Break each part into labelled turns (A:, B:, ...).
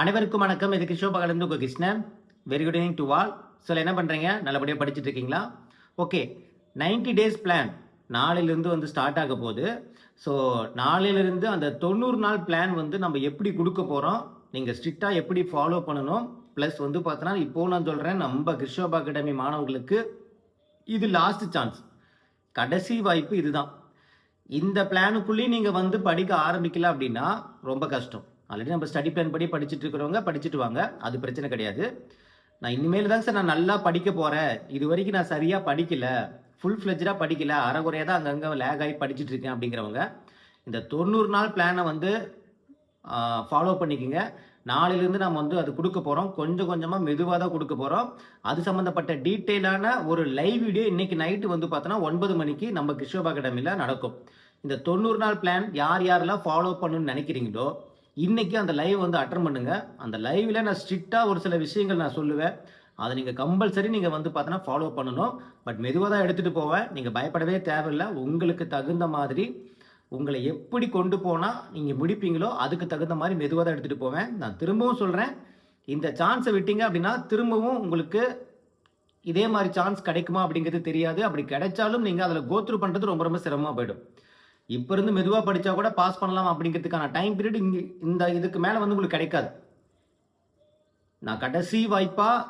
A: அனைவருக்கும் வணக்கம். இது கிருஷ்ணோபகலந்து உங்கள் Krishnan. Very good evening to all so என்ன பண்ணுறீங்க நல்லபடியாக படிச்சுட்டு இருக்கீங்களா ஓகே 90 டேஸ் பிளான் நாளையிலேருந்து வந்து ஸ்டார்ட் ஆக போகுது. ஸோ நாளையிலேருந்து அந்த தொண்ணூறு நாள் பிளான் வந்து நம்ம எப்படி கொடுக்க போகிறோம் நீங்கள் ஸ்ட்ரிக்டாக எப்படி ஃபாலோ பண்ணணும்? ப்ளஸ் வந்து பார்த்தோன்னா இப்போ நான் சொல்கிறேன் நம்ம கிருஷ்ணோபா அகாடமி மாணவர்களுக்கு இது லாஸ்ட் சான்ஸ் கடைசி வாய்ப்பு இதுதான். இந்த பிளானுக்குள்ளேயும் நீங்கள் வந்து படிக்க ஆரம்பிக்கல அப்படின்னா ரொம்ப கஷ்டம். ஆல்ரெடி நம்ம ஸ்டடி பிளான் படி படிச்சுட்டு இருக்கிறவங்க படிச்சுட்டு வாங்க. அது பிரச்சனை கிடையாது. நான் இனிமேல் தான் சார் நான் நல்லா படிக்க போகிறேன் இது வரைக்கும் நான் சரியாக படிக்கல. ஃபுல் ஃப்ளெஜாக படிக்கல. அறகுறையாக தான் அங்கங்கே லேக் ஆகி படிச்சுட்டு இருக்கேன் அப்படிங்கிறவங்க இந்த தொண்ணூறு நாள் பிளானை வந்து ஃபாலோ பண்ணிக்கோங்க. நாளையிலேருந்து நம்ம வந்து அது கொடுக்க போகிறோம் கொஞ்சம் கொஞ்சமாக மெதுவாக தான் கொடுக்க போகிறோம் அது சம்மந்தப்பட்ட டீட்டெயிலான ஒரு லைவ் வீடியோ இன்னைக்கு நைட்டு வந்து பார்த்தோன்னா ஒன்பது மணிக்கு நம்ம கிருஷ்ணபா அகாடமியில் நடக்கும். இந்த தொண்ணூறு நாள் பிளான் யார் யாரெல்லாம் ஃபாலோ பண்ணணும்னு நினைக்கிறீங்களோ இன்றைக்கி அந்த லைவ் வந்து அட்டன் பண்ணுங்கள் அந்த லைவில் நான் ஸ்ட்ரிக்டாக ஒரு சில விஷயங்கள் நான் சொல்லுவேன். அதை நீங்கள் கம்பல்சரி நீங்கள் வந்து பார்த்தோன்னா ஃபாலோ பண்ணணும். பட் மெதுவாக தான் எடுத்துகிட்டு போவேன். நீங்கள் பயப்படவே தேவையில்லை. உங்களுக்கு தகுந்த மாதிரி உங்களை எப்படி கொண்டு போனால் நீங்கள் முடிப்பீங்களோ அதுக்கு தகுந்த மாதிரி மெதுவாக தான் எடுத்துகிட்டு போவேன். நான் திரும்பவும் சொல்கிறேன் இந்த சான்ஸை விட்டீங்க அப்படின்னா திரும்பவும் உங்களுக்கு இதே மாதிரி சான்ஸ் கிடைக்குமா அப்படிங்கிறது தெரியாது. அப்படி கிடைச்சாலும் நீங்கள் அதில் கோத்ரூ பண்ணுறது ரொம்ப ரொம்ப சிரமமாக போயிடும். இப்போ இருந்து மெதுவாக படித்தா கூட பாஸ் பண்ணலாம் அப்படிங்கிறதுக்கான டைம் பீரியட் இங்கே இந்த இதுக்கு மேலே வந்து உங்களுக்கு கிடைக்காது. நான் கடைசி வாய்ப்பாக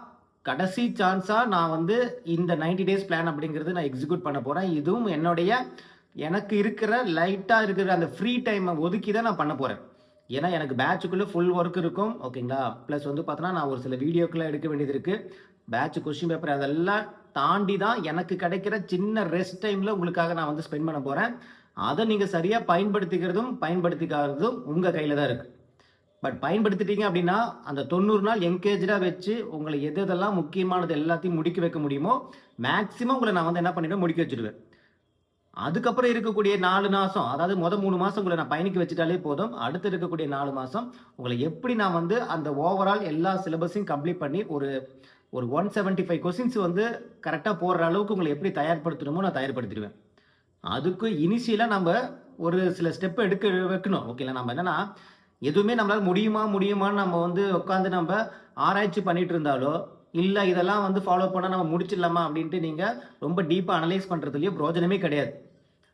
A: கடைசி சான்ஸாக நான் வந்து இந்த 90 டேஸ் பிளான் அப்படிங்கிறது நான் எக்ஸிக்யூட் பண்ண போகிறேன் இதுவும் என்னுடைய எனக்கு இருக்கிற லைட்டாக இருக்கிற அந்த ஃப்ரீ டைமை ஒதுக்கி தான் நான் பண்ண போகிறேன் ஏன்னா எனக்கு பேட்சுக்குள்ளே ஃபுல் ஒர்க் இருக்கும். ஓகேங்களா ப்ளஸ் வந்து பார்த்தோன்னா நான் ஒரு சில வீடியோக்கெல்லாம் எடுக்க வேண்டியது இருக்குது பேட்ச் கொஸ்டின் பேப்பர் அதெல்லாம் தாண்டி தான் எனக்கு கிடைக்கிற சின்ன ரெஸ்ட் டைமில் உங்களுக்காக நான் வந்து ஸ்பெண்ட் பண்ண போகிறேன் அதை நீங்கள் சரியாக பயன்படுத்திக்கிறதும் பயன்படுத்திக்காததும் உங்கள் கையில் தான் இருக்குது பட் பயன்படுத்திட்டீங்க அப்படின்னா அந்த தொண்ணூறு நாள் என்கேஜாக வச்சு உங்களை எது எதெல்லாம் முக்கியமானது எல்லாத்தையும் முடிக்க வைக்க முடியுமோ மேக்ஸிமம் உங்களை நான் வந்து என்ன பண்ணிவிடுவேன் முடிக்க வச்சிடுவேன். அதுக்கப்புறம் இருக்கக்கூடிய நாலு மாதம் அதாவது முத மூணு மாதம் உங்களை நான் பயணிக்க வச்சுட்டாலே போதும். அடுத்து இருக்கக்கூடிய நாலு மாதம் உங்களை எப்படி நான் வந்து அந்த ஓவரால் எல்லா சிலபஸையும் கம்ப்ளீட் பண்ணி ஒரு ஒரு ஒன் செவன்ட்டி ஃபைவ் கொஸ்டின்ஸ் வந்து கரெக்டாக போடுற அளவுக்கு உங்களை எப்படி தயார்படுத்தணுமோ நான் தயார்படுத்திடுவேன். அதுக்கு இனிஷியலாக நம்ம ஒரு சில ஸ்டெப் எடுக்க வைக்கணும். ஓகேங்களா நம்ம என்னென்னா எதுவுமே நம்மளால் முடியுமா முடியுமான்னு நம்ம வந்து உட்காந்து நம்ம ஆராய்ச்சி பண்ணிட்டு இருந்தாலோ இல்லை இதெல்லாம் வந்து ஃபாலோ பண்ணால் நம்ம முடிச்சிடலாமா அப்படின்ட்டு நீங்கள் ரொம்ப டீப்பாக அனலைஸ் பண்ணுறதுலையும் பிரோஜனமே கிடையாது.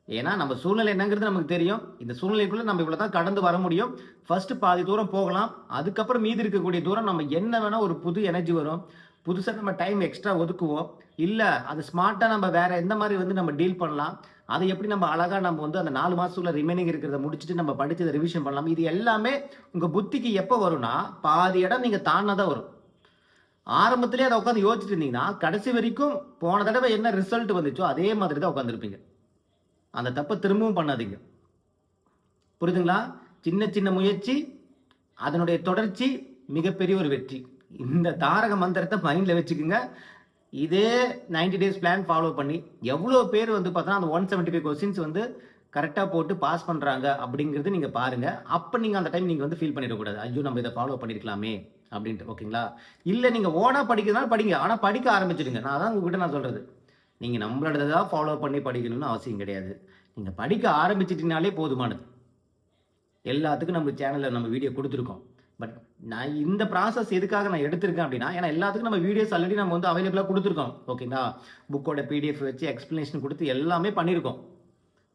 A: ஏன்னா நம்ம சூழ்நிலை என்னங்கிறது நமக்கு தெரியும். இந்த சூழ்நிலைக்குள்ளே நம்ம இவ்வளோ தான் கடந்து வர முடியும். ஃபஸ்ட்டு பாதி தூரம் போகலாம். அதுக்கப்புறம் மீதி இருக்கக்கூடிய தூரம் நம்ம என்ன வேணால் ஒரு புது எனர்ஜி வரும். புதுசாக நம்ம டைம் எக்ஸ்ட்ரா ஒதுக்குவோம். இல்லை அது ஸ்மார்ட்டாக நம்ம வேறு எந்த மாதிரி வந்து நம்ம டீல் பண்ணலாம். அதை எப்படி நம்ம அழகாக நம்ம வந்து அந்த நாலு மாதத்துக்குள்ள ரிமைனிங் இருக்கிறத முடிச்சுட்டு நம்ம படித்ததை ரிவிஷன் பண்ணலாம்? இது எல்லாமே உங்கள் புத்திக்கு எப்போ வரும்னா பாதி இடம் நீங்கள் தானாக தான் வரும். ஆரம்பத்திலே அதை உட்காந்து யோசிச்சுட்டு இருந்தீங்கன்னா கடைசி வரைக்கும் போன தடவை என்ன ரிசல்ட் வந்துச்சோ அதே மாதிரி தான் உட்காந்துருப்பீங்க அந்த தப்பை திரும்பவும் பண்ணாதீங்க. புரியுதுங்களா? சின்ன சின்ன முயற்சி அதனுடைய தொடர்ச்சி மிகப்பெரிய ஒரு வெற்றி. இந்த தாரக மந்திரத்தை மைண்டில் வச்சுக்கோங்க. இதே 90 டேஸ் பிளான் ஃபாலோ பண்ணி எவ்வளோ பேர் வந்து பார்த்தோன்னா அந்த ஒன் செவன்ட்டி ஃபைவ் கொஸ்டின்ஸ் வந்து கரெக்டாக போட்டு பாஸ் பண்ணுறாங்க அப்படிங்கிறது நீங்கள் பாருங்கள் அப்போ நீங்கள் அந்த டைம் நீங்கள் வந்து ஃபீல் பண்ணிடக்கூடாது. ஐயோ நம்ம இதை ஃபாலோ பண்ணியிருக்கலாமே அப்படின்ட்டு ஓகேங்களா இல்லை நீங்கள் ஓனாக படிக்கிறதுனால படிங்க. ஆனால் படிக்க ஆரம்பிச்சிடுங்க. நான் தான் உங்ககிட்ட நான் சொல்கிறது நீங்கள் நம்மளோட தான் ஃபாலோ பண்ணி படிக்கணும்னு அவசியம் கிடையாது. நீங்கள் படிக்க ஆரம்பிச்சிட்டினாலே போதுமானது. எல்லாத்துக்கும் நம்ம சேனலில் நம்ம வீடியோ கொடுத்துருக்கோம். பட் நான் இந்த ப்ராசஸ் எதுக்காக நான் எடுத்திருக்கேன் அப்படின்னா ஏன்னா எல்லாத்துக்கும் நம்ம வீடியோஸ் ஆல்ரெடி நம்ம வந்து அவைலபிளாக கொடுத்துருக்கோம். ஓகேங்களா புக்கோட பிடிஎஃப் வச்சு எக்ஸ்ப்ளனேஷன் கொடுத்து எல்லாமே பண்ணியிருக்கோம்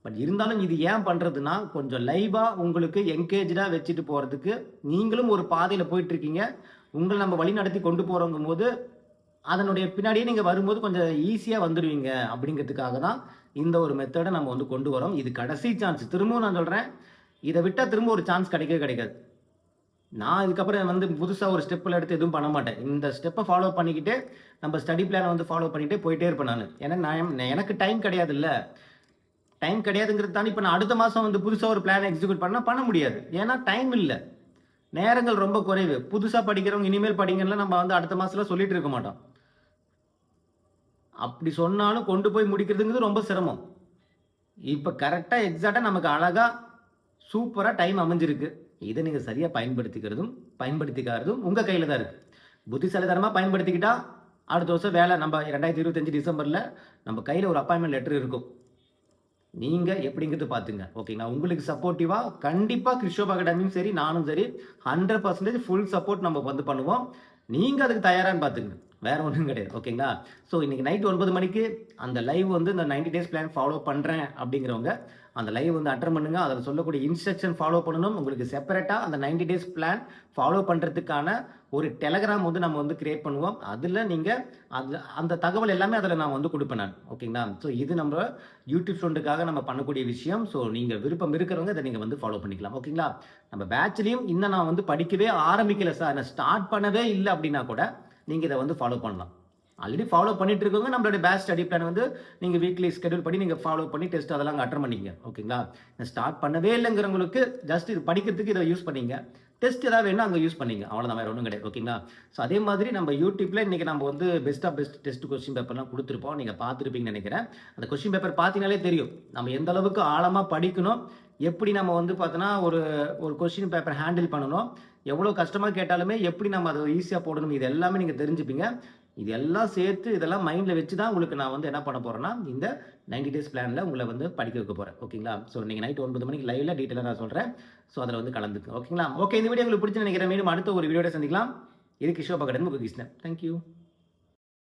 A: பட் இருந்தாலும் இது ஏன் பண்ணுறதுன்னா கொஞ்சம் லைவாக உங்களுக்கு என்கேஜாக வச்சுட்டு போகிறதுக்கு நீங்களும் ஒரு பாதையில் போயிட்டுருக்கீங்க. உங்களை நம்ம வழி நடத்தி கொண்டு போகிறோங்கும் போது அதனுடைய பின்னாடியே நீங்கள் வரும்போது கொஞ்சம் ஈஸியாக வந்துடுவீங்க அப்படிங்கிறதுக்காக தான் இந்த ஒரு மெத்தடை நம்ம வந்து கொண்டு வரோம். இது கடைசி சான்ஸ் திரும்பவும் நான் சொல்கிறேன் இதை விட்டால் திரும்ப ஒரு சான்ஸ் கிடைக்கவே கிடைக்காது. நான் இதுக்கப்புறம் வந்து புதுசாக ஒரு ஸ்டெப்பில் எடுத்து எதுவும் பண்ண மாட்டேன். இந்த ஸ்டெப்பை ஃபாலோ பண்ணிக்கிட்டு நம்ம ஸ்டடி பிளானை வந்து ஃபாலோ பண்ணிகிட்டே போயிட்டே இருப்பேன் நான். ஏன்னா நான் எனக்கு டைம் கிடையாது இல்லை டைம் கிடையாதுங்கிறது தான் இப்போ நான் அடுத்த மாதம் வந்து புதுசாக ஒரு பிளான் எக்ஸிக்யூட் பண்ணால் பண்ண முடியாது. ஏன்னா டைம் இல்லை. நேரங்கள் ரொம்ப குறைவு. புதுசாக படிக்கிறவங்க இனிமேல் படிங்கன்னா நம்ம வந்து அடுத்த மாதத்தில் சொல்லிட்டு இருக்க மாட்டோம். அப்படி சொன்னாலும் கொண்டு போய் முடிக்கிறதுங்கிறது ரொம்ப சிரமம். இப்போ கரெக்டாக எக்ஸாக்டாக நமக்கு அழகாக சூப்பராக டைம் அமைஞ்சிருக்கு. இதை நீங்கள் சரியாக பயன்படுத்திக்கிறதும் பயன்படுத்திக்காததும் உங்கள் கையில் தான் இருக்குது புத்திசாலித்தனமாக பயன்படுத்திக்கிட்டால் அடுத்த வருஷம் வேலை நம்ம ரெண்டாயிரத்தி இருபத்தஞ்சு டிசம்பரில் நம்ம கையில் ஒரு அப்பாயின்மெண்ட் லெட்டர் இருக்கும். நீங்கள் எப்படிங்கிறது பார்த்துங்க. ஓகேங்களா உங்களுக்கு சப்போர்ட்டிவாக கண்டிப்பாக கிறிஸ்டோப் அகாடமியும் சரி நானும் சரி ஹண்ட்ரட் பர்சன்டேஜ் ஃபுல் சப்போர்ட் நம்ம வந்து பண்ணுவோம். நீங்கள் அதுக்கு தயாரான்னு பார்த்துங்க. வேறு ஒன்றும் கிடையாது ஓகேங்களா ஸோ இன்னைக்கு நைட் ஒன்பது மணிக்கு அந்த லைவ் வந்து இந்த 90 டேஸ் பிளான் ஃபாலோ பண்ணுறேன் அப்படிங்கிறவங்க அந்த லைவ் வந்து அட்டன் பண்ணுங்கள் அதில் சொல்லக்கூடிய இன்ஸ்ட்ரக்ஷன் ஃபாலோ பண்ணணும். உங்களுக்கு செப்பரேட்டாக அந்த 90 டேஸ் பிளான் ஃபாலோ பண்ணுறதுக்கான ஒரு டெலகிராம் வந்து நம்ம வந்து கிரியேட் பண்ணுவோம். அதில் நீங்கள் அது அந்த தகவல் எல்லாமே அதில் நான் வந்து கொடுப்பேன் நான் ஓகேங்களா ஸோ இது நம்ம யூடியூப் ஸ்டூடெண்ட்டுக்காக நம்ம பண்ணக்கூடிய விஷயம். ஸோ நீங்கள் விருப்பம் இருக்கிறவங்க இதை நீங்கள் வந்து ஃபாலோ பண்ணிக்கலாம் ஓகேங்களா நம்ம பேட்ச்லேயும் இன்னும் நான் வந்து படிக்கவே ஆரம்பிக்கல சார் நான் ஸ்டார்ட் பண்ணவே இல்லை அப்படின்னா கூட நீங்கள் இதை வந்து ஃபாலோ பண்ணலாம். ஆல்ரெடி ஃபாலோ பண்ணிட்டு இருக்கவங்க நம்மளுடைய பேஸ்ட் ஸ்டடி பிளான் வந்து நீங்கள் வீக்லி ஸ்கெடியூல் பண்ணி நீங்கள் ஃபாலோ பண்ணி டெஸ்ட் அதெல்லாம் அட்டன் பண்ணிங்க ஓகேங்களா ஸ்டார்ட் பண்ணவே இல்லைங்கிறவங்களுக்கு ஜஸ்ட் இது படிக்கிறதுக்கு இதை யூஸ் பண்ணிங்க. டெஸ்ட் ஏதாவது வேணும் அங்கே யூஸ் பண்ணீங்க. அவ்வளோதான் வேறு ஒன்றும் கிடையாது. ஓகேங்களா ஸோ அதே மாதிரி நம்ம யூடியூப்பில் இன்றைக்கி நம்ம வந்து best of best test question பேப்பர்லாம் கொடுத்துருப்போம். நீங்கள் பார்த்துருப்பீங்கன்னு நினைக்கிறேன். அந்த கொஸ்டின் பேப்பர் பார்த்தீங்கனாலே தெரியும். நம்ம எந்த அளவுக்கு ஆழமாக படிக்கணும் எப்படி நம்ம வந்து பார்த்தோன்னா ஒரு ஒரு கொஸ்டின் பேப்பர் ஹேண்டில் பண்ணணும். எவ்வளோ கஷ்டமாக கேட்டாலுமே எப்படி நம்ம அதை ஈஸியாக போடணும் இது எல்லாமே நீங்கள் தெரிஞ்சுப்பீங்க. இது எல்லாம் சேர்த்து இதெல்லாம் மைண்டில் வச்சு தான் உங்களுக்கு நான் வந்து என்ன பண்ண போகிறேன்னா இந்த 90 டேஸ் பிளானில் உங்களை வந்து படிக்க வைக்க போகிறேன் ஓகேங்களா? ஸோ நீங்கள் நைட் ஒன்பது மணிக்கு லைவில் டீட்டெயிலாக நான் சொல்கிறேன் ஸோ அதில் வந்து கலந்துக்கு ஓகேங்களா? ஓகே இந்த வீடியோ உங்களுக்கு பிடிச்சி நினைக்கிறேன். மீண்டும் அடுத்த ஒரு வீடியோட சந்திக்கலாம். இது கிஷோபா கடந்து கிருஷ்ணன் தேங்க்யூ